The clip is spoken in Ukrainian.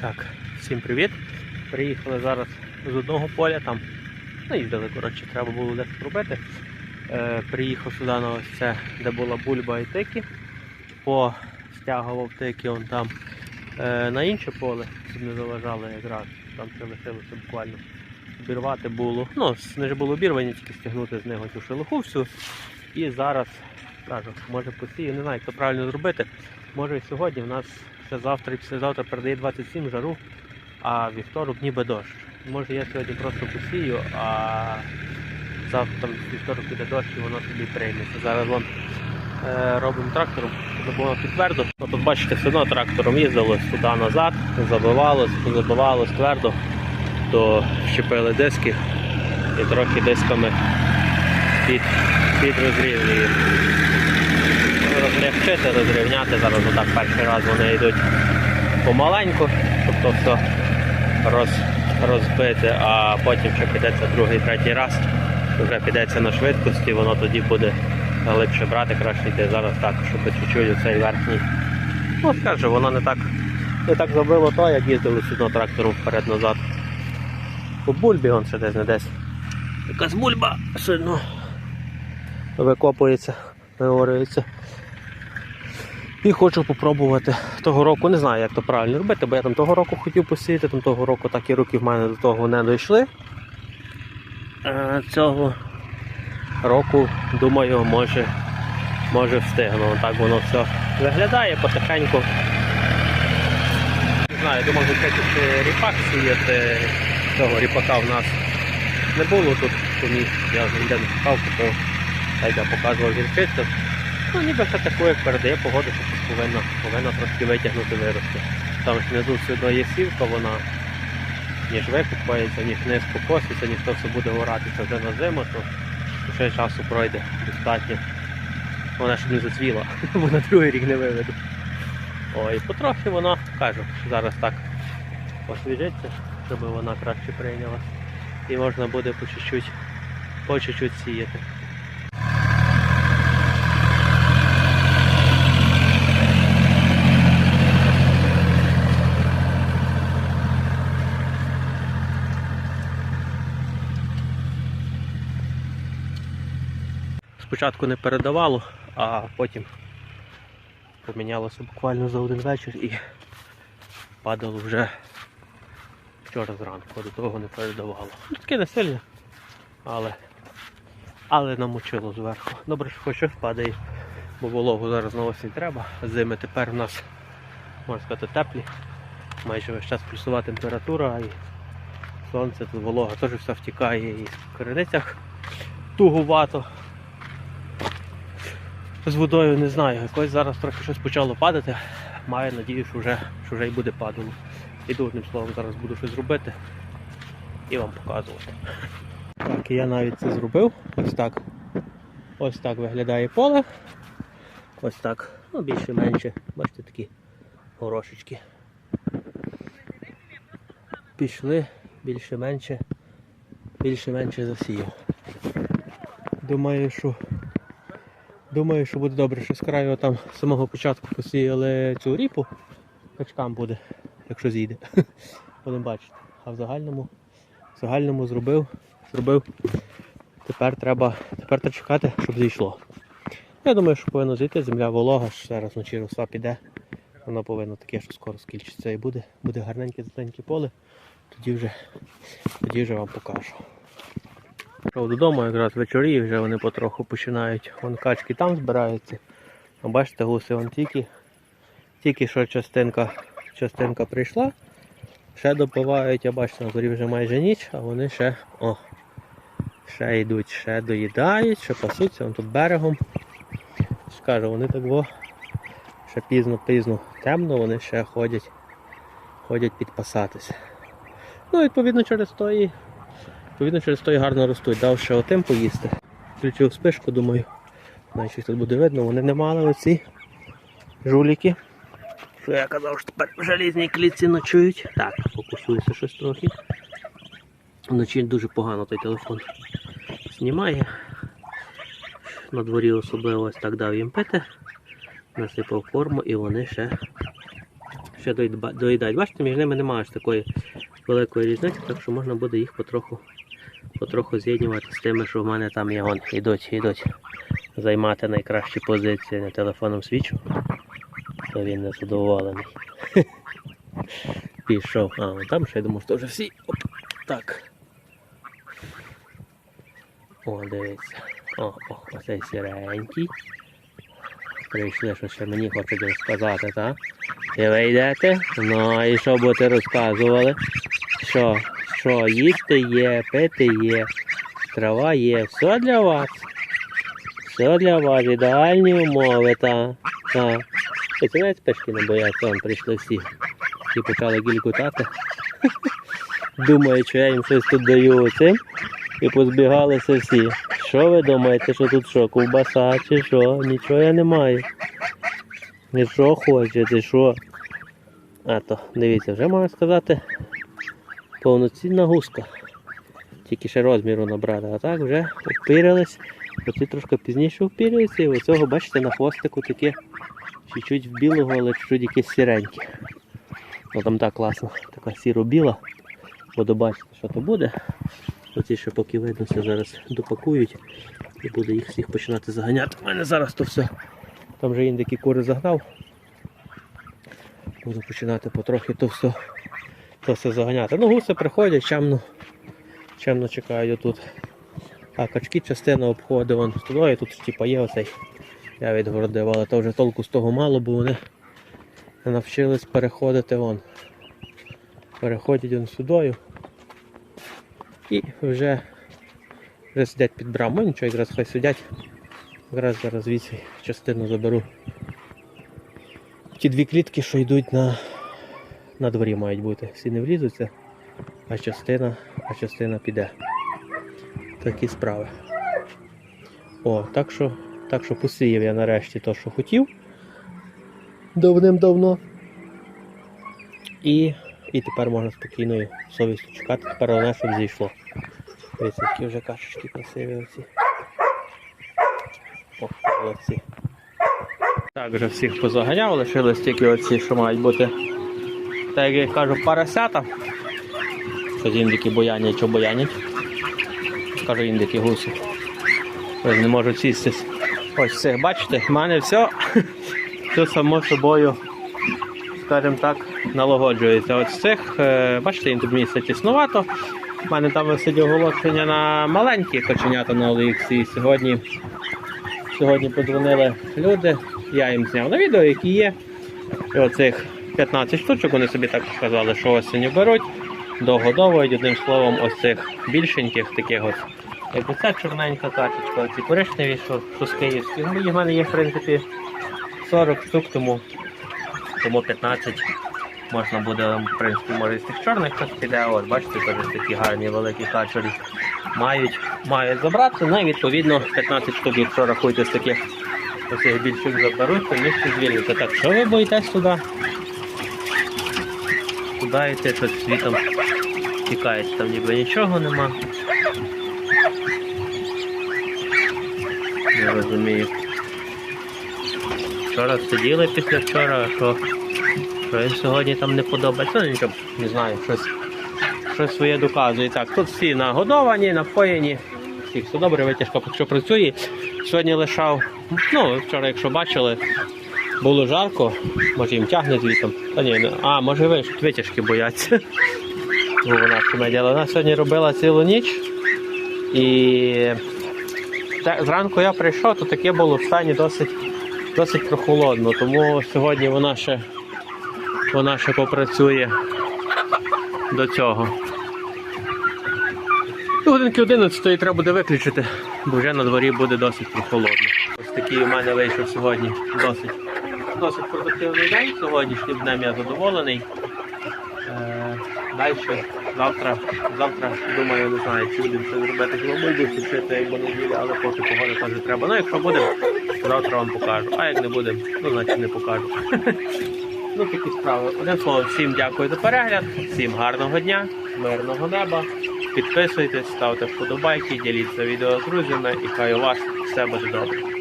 Так, всім привіт. Приїхали зараз з одного поля там. Ну, їздили, коротше, треба було десь робити. Е, приїхав сюди на ось це, де була бульба і тики. Постягував тики он там е, на інше поле, щоб не заважали якраз. Там ще лишилося буквально обірвати було. Ну, не ж було обірвані, тільки стягнути з нього цю шелуху всю. І зараз кажу, може посію, не знаю, як це правильно зробити. Може і сьогодні в нас ще завтра і післязавтра передає 27 жару, а вівторок ніби дощ. Може я сьогодні просто посію, а завтра там вівторок піде дощ і воно собі прийметься. Зараз вон е, робимо трактором, щоб було підтвердо. Ну, тут бачите, все одно трактором їздилось туди назад, забивалось, забивалось твердо, то щепили диски і трохи дисками під, під розрівнюємо розрівчити, розрівняти. Зараз отак перший раз вони йдуть помаленьку, тобто все роз, розбити, а потім ще підеться другий, третій раз, вже підеться на швидкості, воно тоді буде глибше брати, краще йти зараз так, щоб чуть-чуть оцей верхній. Ну, скажу, воно не так не так забило то, як їздили сюди трактором вперед-назад. По бульбі он ще десь не десь. Якась бульба сильно викопується, виорюється. І хочу попробувати того року, не знаю, як то правильно робити, бо я там того року хотів посіяти, там того року такі роки в мене до того не дійшли. Е, Цього року, думаю, може, може встигну. Так воно все виглядає потихеньку. Не знаю, думав закрити ріпак сіяти. Цього ріпака в нас не було тут, тому я не шукав, то так я показував гірчицю. Ну, ніби все таку, як передає погода, що щось повинно, повинно трошки витягнути вирости. Там внизу все є сівка, вона ніж викупається, ніж низ покоситься, ніж то все буде горатися вже на зиму, то ще часу пройде достатньо. Вона щоб не зацвіла, бо на другий рік не виведу. Ой, потрохи вона, кажу, зараз так освіжиться, щоб вона краще прийнялась. І можна буде по чуть-чуть, по чуть-чуть сіяти. Спочатку не передавало, а потім помінялося буквально за один вечір і падало вже вчора зранку, до того не передавало. Ну, Таке не сильне, але, але намочило зверху. Добре, що хоч щось падає, бо вологу зараз на осінь треба. Зими тепер у нас, можна сказати, теплі. Майже весь час плюсова температура і сонце, тут волога теж все втікає і в криницях тугувато з водою не знаю. Якось зараз трохи щось почало падати. Маю надію, що вже, що вже й буде падало. Іду одним словом, зараз буду щось робити і вам показувати. Так, і я навіть це зробив. Ось так. Ось так виглядає поле. Ось так. Ну, більше-менше. Бачите, такі горошечки. Пішли більше-менше, більше-менше засіяв. Думаю, що Думаю, що буде добре, що з краю там з самого початку посіяли цю ріпу. Качкам буде, якщо зійде. Будемо бачити. А в загальному, в загальному зробив, зробив. Тепер треба, тепер треба чекати, щоб зійшло. Я думаю, що повинно зійти, земля волога, що зараз вночі роса піде. Воно повинно таке, що скоро скільчиться і буде. Буде гарненьке зеленьке поле. Тоді вже, тоді вже вам покажу. Пішов додому, якраз вечорі вже вони потроху починають. Вон качки там збираються. А бачите, гуси вон тільки, тільки що частинка, частинка прийшла. Ще допивають, я бачу, на зорі вже майже ніч, а вони ще о, ще йдуть, ще доїдають, ще пасуться, вон тут берегом. Скажу, вони так во, ще пізно-пізно темно, вони ще ходять, ходять підпасатися. Ну, відповідно, через то і Відповідно, через то і гарно ростуть. Дав ще отим поїсти. Включив спишку, думаю, значить тут буде видно, вони не мали оці жуліки. Що я казав, що тепер в желізній клітці ночують. Так, фокусується щось трохи. Вночі дуже погано той телефон знімає. На дворі особливо ось так дав їм пити, насипав корму і вони ще, ще доїдають. Бачите, між ними немає ж такої великої різниці, так що можна буде їх потроху, потроху з'єднувати з тими, що в мене там є. Вон, ідуть, ідуть займати найкращі позиції на телефоном свічу. То він не задоволений. Пішов. А, вон там ще я думав, що вже всі. Оп, так. О, дивіться. О, о, оцей сіренький. Прийшли, що ще мені хочуть розказати, так? І ви йдете? Ну, і що будете розказували? Що? Що, їсти є, пити є, трава є, все для вас. Все для вас, ідеальні умови, та. та. Навіть пешки не бояться, вон прийшли всі. І почали гількутати. Думають, що я їм щось тут даю цим. І позбігалися всі. Що ви думаєте, що тут що, ковбаса чи що? Нічого я не маю. Що хочете, що? А то, дивіться, вже можна сказати, повноцінна гуска. Тільки ще розміру набрали, а так вже впірились. Оці трошки пізніше впірюються, і оцього, бачите, на хвостику таке чуть-чуть в білого, але чуть-чуть якесь сіреньке. Ну там так класно, така сіро-біла. Буду бачити, що то буде. Оці ще поки видно, все зараз допакують і буду їх всіх починати заганяти. У мене зараз то все. Там вже індики кури загнав. Буду починати потрохи то все, то все заганяти. Ну, гуси приходять, чемно, чемно чекають тут. А качки частину обходить вон туди, тут типа є оцей. Я відгородив, але то вже толку з того мало, бо вони навчились переходити вон. Переходять вон сюдою. І вже, вже сидять під брамою, нічого, якраз хай сидять. Якраз зараз звідси частину заберу. Ті дві клітки, що йдуть на, на дворі мають бути. Всі не влізуться, а частина, а частина піде. Такі справи. О, так що, так що посіяв я нарешті те, що хотів. Давним-давно. І, і тепер можна спокійною совістю чекати. Тепер головне, щоб зійшло. Дивіться, які вже кашечки красиві оці. О, молодці. Так, вже всіх позаганяв, лишились тільки оці, що мають бути. Так як я кажу, парасята. Що з індики боянять, що боянять. Кажу індики гуси. Не можуть сістись. Ось це, бачите, в мене все, все само собою, скажімо так, налагоджується. Ось цих, е, бачите, їм тут місце тіснувато. У мене там висить оголошення на маленькі коченята на OLX. І сьогодні, сьогодні подзвонили люди, я їм зняв на відео, які є. І оцих 15 штучок вони собі так сказали, що осінню беруть, догодовують, одним словом, ось цих більшеньких таких ось. Як оця чорненька качечка, ці коричневі, що, що з київських. Ну, їх в мене є, в принципі, 40 штук, тому, тому 15 можна буде, в принципі, може з тих чорних хтось піде. От, бачите, теж такі гарні великі качері мають, мають забрати. Ну і відповідно 15 штук, якщо рахуєте з таких оцих більших заберуть, то місце звільниться. Так, що ви боїтесь туди? Йти, щось світом тікаєте, там ніби нічого нема. Не розумію. Вчора сиділи після вчора, що, що їм сьогодні там не подобається. Ну нічого, не знаю, щось, щось своє доказує. Так, тут всі нагодовані, напоєні. Всіх все добре, витяжка що працює. Сьогодні лишав, ну, вчора, якщо бачили, було жарко, може їм тягне звітом. Та ні, не- а, може ви витяжки бояться. Бо вона комедія. Вона сьогодні робила цілу ніч. І зранку я прийшов, то таке було в стані досить, досить прохолодно. Тому сьогодні вона ще, вона ще попрацює до цього. До годинки 11 треба буде виключити, бо вже на дворі буде досить прохолодно. Ось такий у мене вийшов сьогодні досить, досить продуктивний день. Сьогоднішнім днем я задоволений. Е, Далі, завтра, завтра, думаю, не знаю, чи будемо щось робити з мобильду, чи вчити, як неділя, але поки погода теж треба. Ну, якщо будемо, завтра вам покажу. А як не будемо, ну значить не покажу. Ну, такі справи. Одним словом, всім дякую за перегляд, всім гарного дня, мирного неба. Підписуйтесь, ставте вподобайки, діліться відео з друзями і хай у вас все буде добре.